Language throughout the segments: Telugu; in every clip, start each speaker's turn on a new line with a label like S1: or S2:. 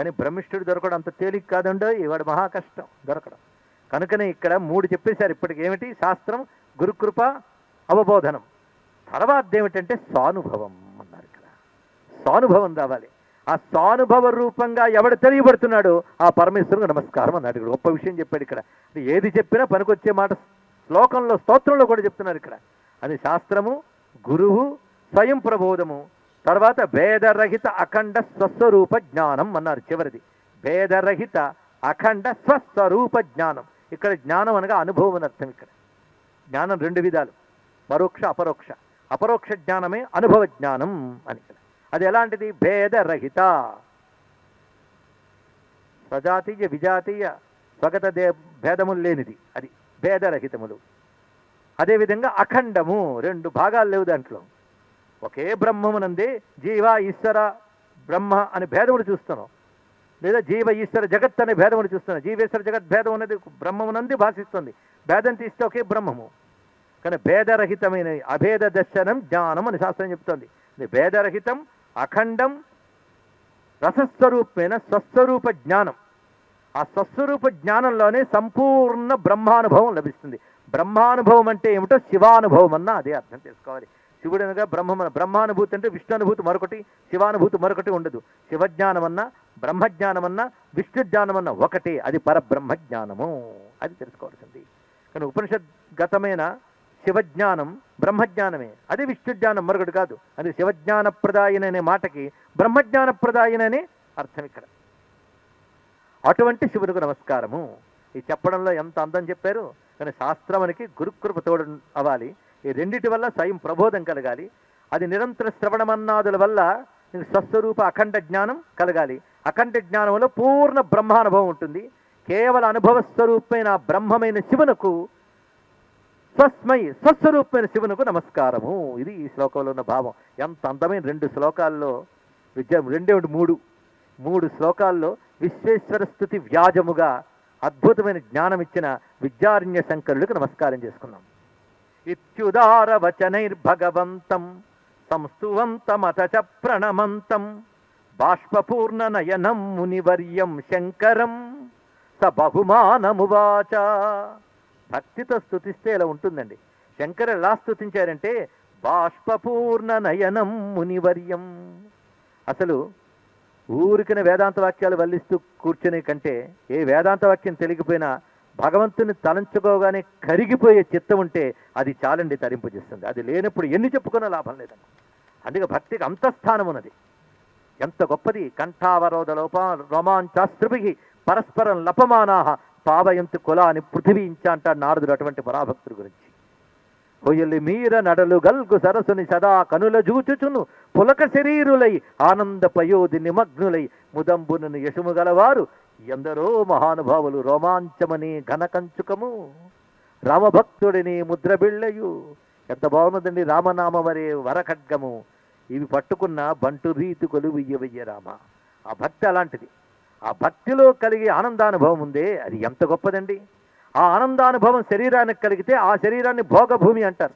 S1: కానీ బ్రహ్మిష్ఠుడు దొరకడం అంత తేలిక కాదండో ఇవాడు మహా కష్టం దొరకడం. కనుకనే ఇక్కడ మూడు చెప్పేశారు. ఇప్పటికి ఏమిటి? శాస్త్రం గురుకృప అవబోధనం. తర్వాత ఏమిటంటే సానుభవం అన్నారు ఇక్కడ. సానుభవం రావాలి. ఆ సానుభవ రూపంగా ఎవడు తెలియబడుతున్నాడో? ఆ పరమేశ్వరుడు నమస్కారం అన్నాడు ఇక్కడ. గొప్ప విషయం చెప్పాడు ఇక్కడ. ఏది చెప్పినా పనికొచ్చే మాట శ్లోకంలో స్తోత్రంలో కూడా చెప్తున్నారు ఇక్కడ. అది శాస్త్రము గురువు స్వయం ప్రబోధము తర్వాత భేదరహిత అఖండ స్వస్వరూప జ్ఞానం అన్నారు చివరిది. భేదరహిత అఖండ స్వస్వరూప జ్ఞానం. ఇక్కడ జ్ఞానం అనగా అనుభవం అని అర్థం ఇక్కడ. జ్ఞానం రెండు విధాలు. పరోక్ష అపరోక్ష. అపరోక్ష జ్ఞానమే అనుభవ జ్ఞానం అని ఇక్కడ. అది ఎలాంటిది? భేదరహిత. స్వజాతీయ విజాతీయ స్వగత దే భేదములు లేనిది. అది భేదరహితములు. అదేవిధంగా అఖండము రెండు భాగాలు లేవు దాంట్లో. ఒకే బ్రహ్మమునందే జీవ ఈశ్వర బ్రహ్మ అనే భేదములు చూస్తున్నాం. లేదా జీవ ఈశ్వర జగత్ అనే భేదములు చూస్తున్నాం. జీవేశ్వర జగత్ భేదం అనేది బ్రహ్మమునంది భాషిస్తుంది. భేదం తీస్తే ఒకే బ్రహ్మము. కానీ భేదరహితమైన అభేద దర్శనం జ్ఞానం అని శాస్త్రం చెప్తోంది. భేదరహితం అఖండం రసస్వరూపమైన స్వస్వరూప జ్ఞానం. ఆ స్వస్వరూప జ్ఞానంలోనే సంపూర్ణ బ్రహ్మానుభవం లభిస్తుంది. బ్రహ్మానుభవం అంటే ఏమిటో శివానుభవం అన్న అదే అర్థం చేసుకోవాలి. శివుడు అనగా బ్రహ్మ బ్రహ్మానుభూతి అంటే విష్ణు అనుభూతి మరొకటి శివానుభూతి మరొకటి ఉండదు. శివజ్ఞానమన్నా బ్రహ్మజ్ఞానమన్నా విష్ణు జ్ఞానమన్నా ఒకటే అది పరబ్రహ్మజ్ఞానము. అది తెలుసుకోవాల్సింది. కానీ ఉపనిషద్గతమైన శివజ్ఞానం బ్రహ్మజ్ఞానమే. అది విష్ణు జ్ఞానం మరొకటి కాదు. అది శివజ్ఞాన ప్రదాయన అనే మాటకి బ్రహ్మజ్ఞాన ప్రదాయన అనే అర్థం ఇక్కడ. అటువంటి శివునికి నమస్కారము. ఈ చెప్పడంలో ఎంత అందం చెప్పారు? కానీ శాస్త్రమునికి గురుకృప తోడు అవ్వాలి. ఈ రెండిటి వల్ల స్వయం ప్రబోధం కలగాలి. అది నిరంతర శ్రవణమన్నాదుల వల్ల నీకు స్వస్వరూప అఖండ జ్ఞానం కలగాలి. అఖండ జ్ఞానంలో పూర్ణ బ్రహ్మానుభవం ఉంటుంది. కేవల అనుభవ స్వరూపమైన బ్రహ్మమైన శివునకు స్వస్మై స్వస్వరూపమైన శివునకు నమస్కారము. ఇది ఈ శ్లోకంలో ఉన్న భావం. ఎంత అందమైన రెండు శ్లోకాల్లో విద్య రెండే ఒకటి మూడు. మూడు శ్లోకాల్లో విశ్వేశ్వర స్థుతి వ్యాజముగా అద్భుతమైన జ్ఞానం ఇచ్చిన విద్యారణ్య శంకరులకు నమస్కారం చేసుకున్నాం. ఇత్యుదారవచనైర్భగవంతం సంస్తువంతమత చ ప్రణమంతం బాష్పూర్ణ నయనం మునివర్యం శంకరం స బహుమానమువాచ భక్తితో స్తుతిస్తే ఇలా ఉంటుందండి. శంకర్ ఎలా స్తుతించారంటే బాష్పూర్ణ నయనం మునివర్యం. అసలు ఊరికిన వేదాంత వాక్యాలు వల్లిస్తూ కూర్చునే కంటే ఏ వేదాంత వాక్యం తెలిగిపోయినా భగవంతుని తలంచుకోగానే కరిగిపోయే చిత్తం ఉంటే అది చాలండి తరింపజేస్తుంది. అది లేనప్పుడు ఎన్ని చెప్పుకున్నా లాభం లేదండి. అందుకే భక్తికి అంత స్థానం ఉన్నది. ఎంత గొప్పది. కంఠావరోధ లోప రోమాంచాస్త్రుభి పరస్పరం లపమానాహ పావయంతు కులాని పృథివీంచ అంటాడు నారదుడు అటువంటి పరాభక్తుడి గురించి. కొయ్యలి మీర నడలు గల్గు సరసుని సదా కనుల జూచుచును పులక శరీరులై ఆనంద పయోధి నిమగ్నులై ముదంబునను యశము గలవారు ఎందరో మహానుభావులు రోమాంచమని ఘనకంచుకము. రామభక్తుడిని ముద్రబిళ్ళయు. ఎంత బాగున్నదండి రామనామమరే వరఖడ్గము. ఇవి పట్టుకున్న బంటు రీతి కొలువియ్యవయ్య రామ. ఆ భక్తి అలాంటిది. ఆ భక్తిలో కలిగే ఆనందానుభవం ఉందే అది ఎంత గొప్పదండి. ఆ ఆనందానుభవం శరీరానికి కలిగితే ఆ శరీరాన్ని భోగభూమి అంటారు.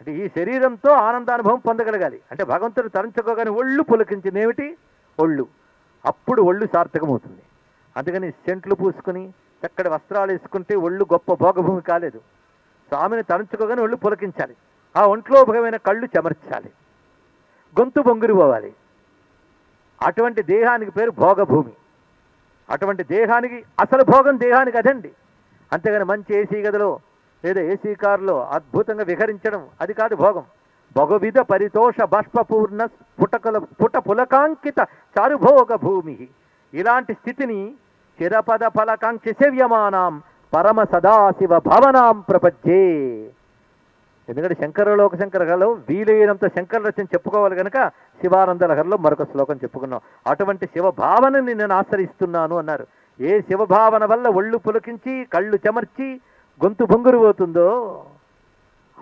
S1: అంటే ఈ శరీరంతో ఆనందానుభవం పొందగలగాలి. అంటే భగవంతుడు తరించుకోగానే ఒళ్ళు పులకించింది ఏమిటి ఒళ్ళు. అప్పుడు ఒళ్ళు సార్థకమవుతుంది. అందుకని సెంట్లు పూసుకుని చక్కటి వస్త్రాలు వేసుకుంటే ఒళ్ళు గొప్ప భోగభూమి కాలేదు. స్వామిని తలంచుకోగానే ఒళ్ళు పులకించాలి. ఆ ఒంట్లో భగమైన కళ్ళు చెమర్చాలి. గొంతు బొంగురు పోవాలి అటువంటి దేహానికి పేరు భోగభూమి. అటువంటి దేహానికి అసలు భోగం దేహానికి అదండి. అంతేగాని మంచి ఏసీ గదిలో లేదా ఏసీ కారులో అద్భుతంగా విహరించడం అది కాదు భోగం. బహువిధ పరితోష బాష్పూర్ణ స్ఫుటకుల స్ఫుట పులకాంకిత చారుభోగ భూమి. ఇలాంటి స్థితిని చిరపద ఫలకాంక్షి సేవ్యమానాం పరమ సదాశివ భవనాం ప్రపంచే ఎందుకంటే శంకరలోక శంకరలో వీలైనంత శంకర రచన చెప్పుకోవాలి కనుక శివానంద లహరిలో మరొక శ్లోకం చెప్పుకున్నాం. అటువంటి శివభావనని నేను ఆశ్రయిస్తున్నాను అన్నారు. ఏ శివభావన వల్ల ఒళ్ళు పులకించి కళ్ళు చెమర్చి గొంతు బొంగురు పోతుందో?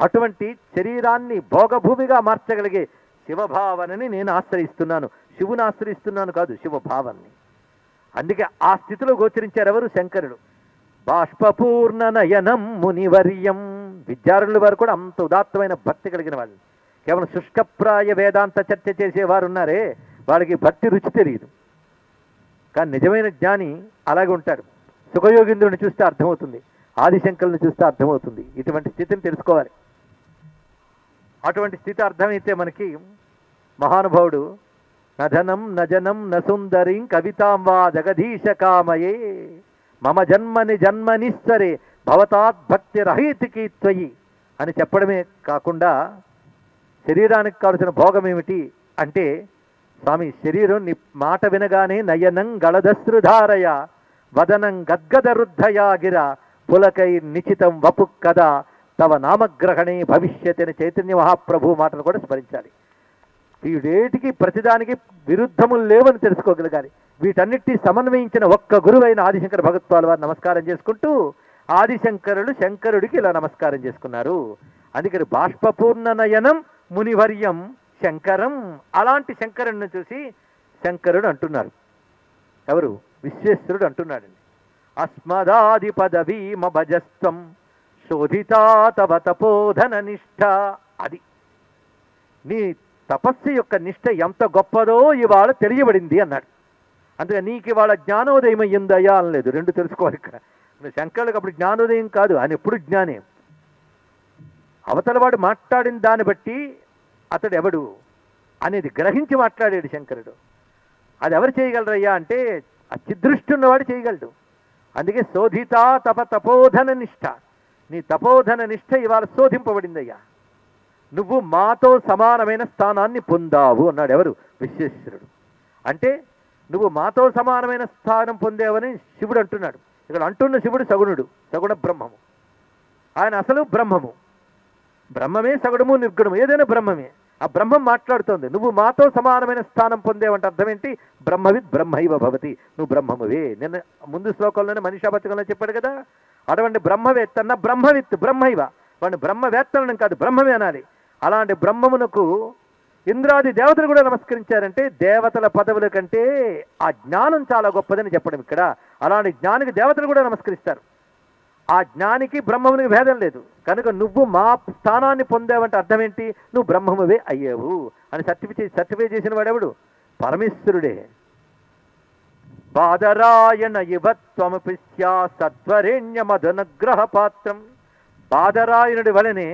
S1: అటువంటి శరీరాన్ని భోగభూమిగా మార్చగలిగే శివభావనని నేను ఆశ్రయిస్తున్నాను. శివుని ఆశ్రయిస్తున్నాను కాదు శివభావాన్ని. అందుకే ఆ స్థితిలో గోచరించారెవరు? శంకరుడు బాష్పూర్ణ నయనం మునివర్యం. విద్యార్థుల వారు కూడా అంత ఉదాత్తమైన భక్తి కలిగిన వాళ్ళు. కేవలం శుష్కప్రాయ వేదాంత చర్చ చేసేవారు ఉన్నారే వాళ్ళకి భక్తి రుచి తెలియదు కానీ నిజమైన జ్ఞాని అలాగే ఉంటాడు. సుఖయోగింద్రుని చూస్తే అర్థమవుతుంది. ఆదిశంకరుని చూస్తే అర్థమవుతుంది. ఇటువంటి స్థితిని తెలుసుకోవాలి. అటువంటి స్థితి అర్థమైతే మనకి మహానుభావుడు నధనం నజనం నసుందరిం కవితాం వా జగదీశ కామయే మమ జన్మని జన్మనిస్తరే భవతాద్భక్తి రహితికి త్వయి అని చెప్పడమే కాకుండా శరీరానికి కావలసిన భోగం ఏమిటి అంటే స్వామి శరీరం నీ మాట వినగానే నయనం గళదశ్రుధారయ వదనం గద్గద రుద్ధయాగిర పులకై నిచితం వపు కదా తవ నామగ్రహణే భవిష్యత్ అని చైతన్య మహాప్రభు మాటలు కూడా స్మరించాలి. వీడేటికి ప్రతిదానికి విరుద్ధములు లేవని తెలుసుకోగలగాలి. వీటన్నిటి సమన్వయించిన ఒక్క గురువైన ఆదిశంకర భగత్వాల వారు నమస్కారం చేసుకుంటూ ఆదిశంకరుడు శంకరుడికి ఇలా నమస్కారం చేసుకున్నారు. అందుకని బాష్పపూర్ణ నయనం మునివర్యం శంకరం అలాంటి శంకరుడిని చూసి శంకరుడు అంటున్నారు. ఎవరు? విశ్వేశ్వరుడు అంటున్నాడండి. అస్మదాది పదవీమ భజస్వం శోధితా తవ తపోధన నిష్ఠ. అది. నీ తపస్సు యొక్క నిష్ఠ ఎంత గొప్పదో ఇవాళ తెలియబడింది అన్నాడు. అందుకే నీకు ఇవాళ జ్ఞానోదయం అయ్యిందయ్యా అనలేదు రెండు తెలుసుకోవాలి ఇక్కడ. ఇప్పుడు శంకరులకు అప్పుడు జ్ఞానోదయం కాదు. ఆయన ఎప్పుడు జ్ఞానే? అవతలవాడు మాట్లాడిన దాన్ని బట్టి అతడు ఎవడు అనేది గ్రహించి మాట్లాడాడు శంకరుడు. అది ఎవరు చేయగలరయ్యా అంటే ఆ చిదృష్టి ఉన్నవాడు చేయగలడు. అందుకే శోధిత తప తపోధన నిష్ఠ. నీ తపోధన నిష్ఠ ఇవాళ శోధింపబడిందయ్యా. నువ్వు మాతో సమానమైన స్థానాన్ని పొందావు అన్నాడు ఎవరు? విశ్వేశ్వరుడు. అంటే నువ్వు మాతో సమానమైన స్థానం పొందేవని శివుడు అంటున్నాడు. ఇక్కడ అంటున్న శివుడు సగుణుడు సగుణ బ్రహ్మము. ఆయన అసలు బ్రహ్మము. బ్రహ్మమే సగుణము నిర్గుణము. ఏదైనా బ్రహ్మమే. ఆ బ్రహ్మం మాట్లాడుతోంది. నువ్వు మాతో సమానమైన స్థానం పొందేవంటే అర్థం ఏంటి బ్రహ్మవిద్ బ్రహ్మైవ భవతి. నువ్వు బ్రహ్మమువే. నిన్న ముందు శ్లోకంలోనే మనిషాపతికంలో చెప్పాడు కదా అటువంటి బ్రహ్మవేత్తన్న బ్రహ్మవిత్ బ్రహ్మైవ. వాడిని బ్రహ్మవేత్తలను కాదు బ్రహ్మమే అనాలి. అలాంటి బ్రహ్మమునకు ఇంద్రాది దేవతలు కూడా నమస్కరించారంటే దేవతల పదవుల కంటే ఆ జ్ఞానం చాలా గొప్పదని చెప్పడం ఇక్కడ. అలాంటి జ్ఞానికి దేవతలు కూడా నమస్కరిస్తారు. ఆ జ్ఞానికి బ్రహ్మమునికి భేదం లేదు. కనుక నువ్వు మా స్థానాన్ని పొందావంటే అర్థం ఏంటి నువ్వు బ్రహ్మమువే అయ్యావు. అని సర్టిఫై సర్టిఫై చేసిన వాడెవడు? పరమేశ్వరుడే. బాదరాయణ ఇవత్వమపి స్యా సత్వరేణ్య మదనుగ్రహ పాత్రం బాదరాయణుడి వలనే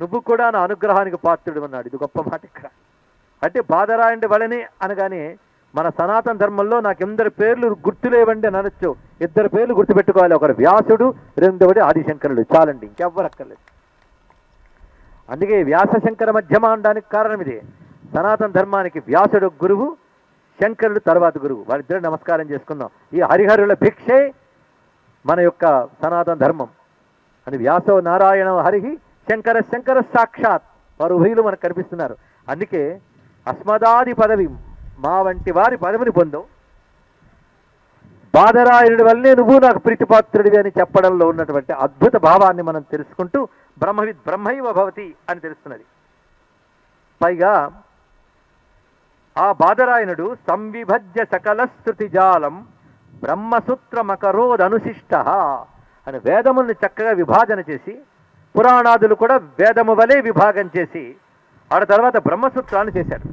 S1: నువ్వు కూడా నా అనుగ్రహానికి పాత్రుడు అన్నాడు. ఇది గొప్ప మాట ఇక్కడ. అంటే బాదరాయణుడి వలనే అనగానే మన సనాతన ధర్మంలో నాకు ఇద్దరు పేర్లు గుర్తులేవండి అని అనొచ్చు. ఇద్దరు పేర్లు గుర్తుపెట్టుకోవాలి. ఒకరు వ్యాసుడు రెండవది ఆదిశంకరుడు. చాలండి ఇంకెవ్వరు అక్కర్లేదు అందుకే వ్యాస శంకర మధ్యమ అనడానికి కారణం ఇదే. సనాతన ధర్మానికి వ్యాసుడు గురువు శంకరుడు తర్వాత గురువు. వారిద్దరు నమస్కారం చేసుకుందాం. ఈ హరిహరుల భిక్షే మన యొక్క సనాతన ధర్మం. అని వ్యాసవ నారాయణ హరిహి శంకర శంకర సాక్షాత్ వారు ఉభయులు మనకు కనిపిస్తున్నారు. అందుకే అస్మదాది పదవి మా వంటి వారి పదవిని పొందవు బాధరాయణుడి వల్లే నువ్వు నాకు ప్రీతిపాత్రుడివి అని చెప్పడంలో ఉన్నటువంటి అద్భుత భావాన్ని మనం తెలుసుకుంటూ బ్రహ్మవిద్ బ్రహ్మైవ భవతి అని తెలుస్తున్నది. పైగా ఆ బాదరాయణుడు సంవిభజ్య సకల శృతిజాలం జాలం బ్రహ్మసూత్రమకరోదనుశిష్ట అని వేదముల్ని చక్కగా విభాజన చేసి పురాణాదులు కూడా వేదము వలె విభాగం చేసి ఆడ తర్వాత బ్రహ్మసూత్రాన్ని చేశాడు.